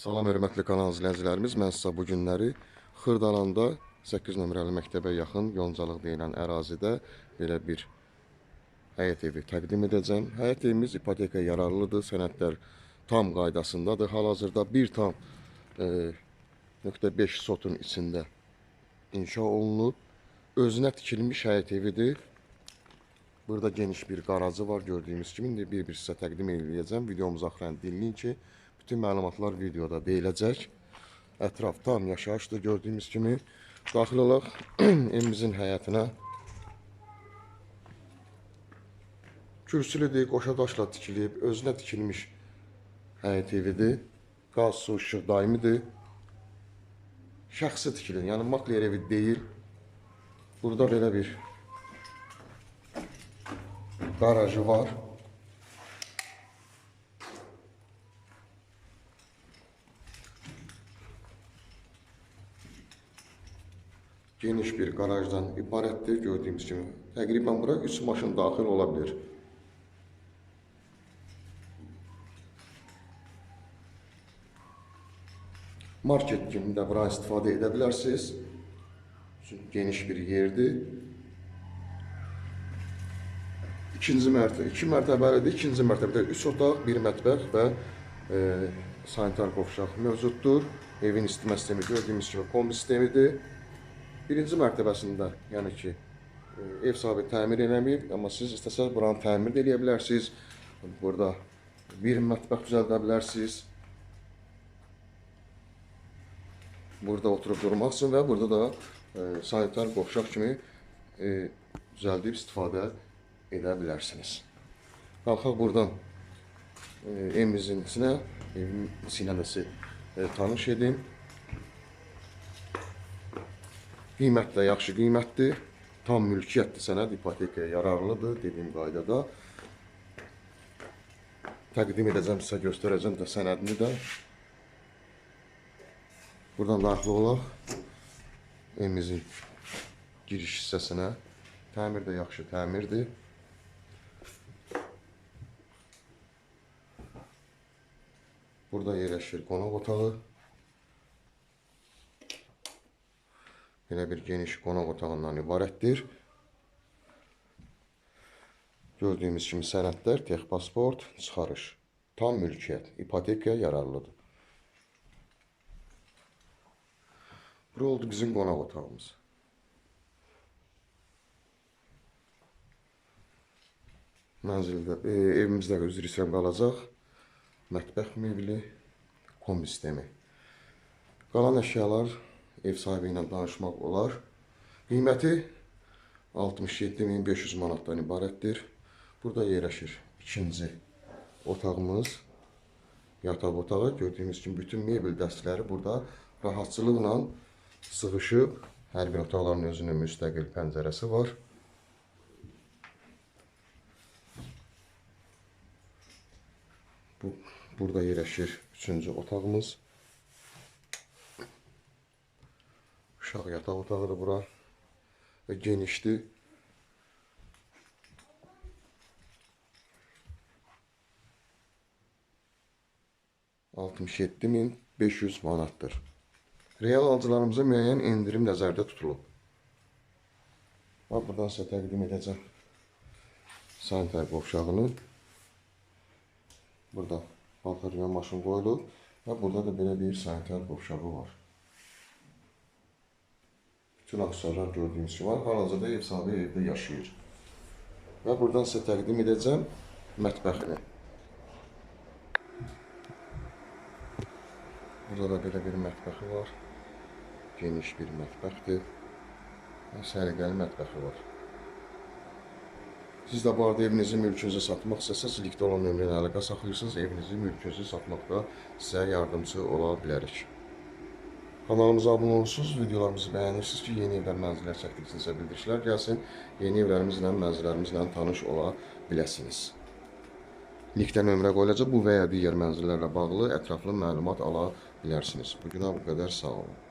Salam hörmətli kanal izləyicilərimiz. Mən sizə bu günləri Xırdalanda 8 nömrəli məktəbə yaxın Yoncalıq deyilən ərazidə belə bir həyət evi təqdim edəcəm. Həyət evimiz ipoteka yararlıdır, sənədlər tam qaydasındadır. Hal-hazırda 1 tam e, nöqtə 5 sotun içində inşa olunub. Özünə tikilmiş həyət evidir. Burada geniş bir qarajı var gördüyünüz kimi. İndi bir-bir sizə təqdim edəcəm. Videomuzu axıran dinləyin ki, bütün məlumatlar videoda deyiləcək. Ətraf tam yaşayışdır gördüyünüz kimi. Daxil olaq evimizin həyətinə. Kürsülüdür, qoşa daşla tikilib, özünə tikilmiş həyət evidir. Qaz, su, işıq daimidir. Şəxsi tikilir, yəni makler evi deyil. Burada belə bir garajı var. Geniş bir garajdan ibarətdir gördüyümüz kimi. Təqribən bura 3 maşın daxil ola bilər. Market kimi də bura istifadə edə bilərsiniz. Geniş bir yerdir. İkinci mərtəbə, iki mərtəbəlidir. İkinci mərtəbədə üç otaq, bir mətbəx və e, sanitar qovşaq mövcuddur. Evin isitmə sistemi gördüyümüz kimi kombi sistemidir. Birinci mərtəbəsində, yəni ki, e, ev sahibi təmir eləməyib, amma siz istəsəz buranı təmir də eləyə. Burada bir mətbəx düzəldə bilərsiniz. Burada oturub durmaq üçün və burada da e, sanitar qovşaq kimi e, düzəldib istifadə edə bilərsiniz. Qalxaq buradan e, evimizin içinə, evin sizi e, tanış edim. Qiymət də yaxşı qiymətdir. Tam mülkiyyətdir sənəd, ipotekaya yararlıdır dediyim qaydada. Təqdim edəcəm sizə, göstərəcəm də sənədini də. Buradan daxil olaq evimizin giriş hissəsinə. Təmir də yaxşı təmirdir. Burada yerləşir qonaq otağı. Belə bir geniş qonaq otağından ibarətdir. Gördüyümüz kimi sənədlər, texpasport, çıxarış, tam mülkiyyət, ipotekaya yararlıdır. Bura oldu bizim qonaq otağımız. Mənzildə, e, evimizdə üzr istəyirəm qalacaq. Mətbəx mebeli, kombi sistemi. Qalan əşyalar ev sahibi ilə danışmaq olar. Qiyməti 67500 manatdan ibarətdir. Burada yerləşir ikinci otağımız. Yataq otağı gördüyünüz kimi bütün mebel dəstələri burada rahatçılıqla sığışıb. Hər bir otaqların özünün müstəqil pəncərəsi var. Bu burada yerləşir üçüncü otağımız. Uşaq yataq otağıdır bura və genişdir. ...67500 manatdır. Real alıcılarımıza müəyyən endirim nəzərdə tutulub. Bax, buradan sizə təqdim edəcəm. Sanitar qovşağını. Burada yuyan maşın qoyulub və burada da belə bir sanitar qovşağı var. Bütün aksesuarlar gördüyünüz kimi. Hal-hazırda ev sahibi evdə yaşayır. Və buradan sizə təqdim edəcəm mətbəxini. Burada da belə bir mətbəxi var. Geniş bir mətbəxdir. Və səliqəli mətbəxi var. Siz də bu arada evinizi, mülkünüzü satmaq istəsəz, likdə olan nömrəni əlaqə saxlayırsınız. Evinizi, mülkünüzü satmaqda sizə yardımcı ola bilərik. Kanalımıza abunə olursunuz, videolarımızı bəyənirsiniz ki, yeni evlər, mənzillər çəkdiksinizə bildirişlər gəlsin. Yeni evlərimizlə, mənzillərimizlə tanış ola biləsiniz. Linkdə nömrə qoyulacaq. Bu və ya digər mənzillərlə bağlı ətraflı məlumat ala bilərsiniz. Bugünə bu qədər sağ olun.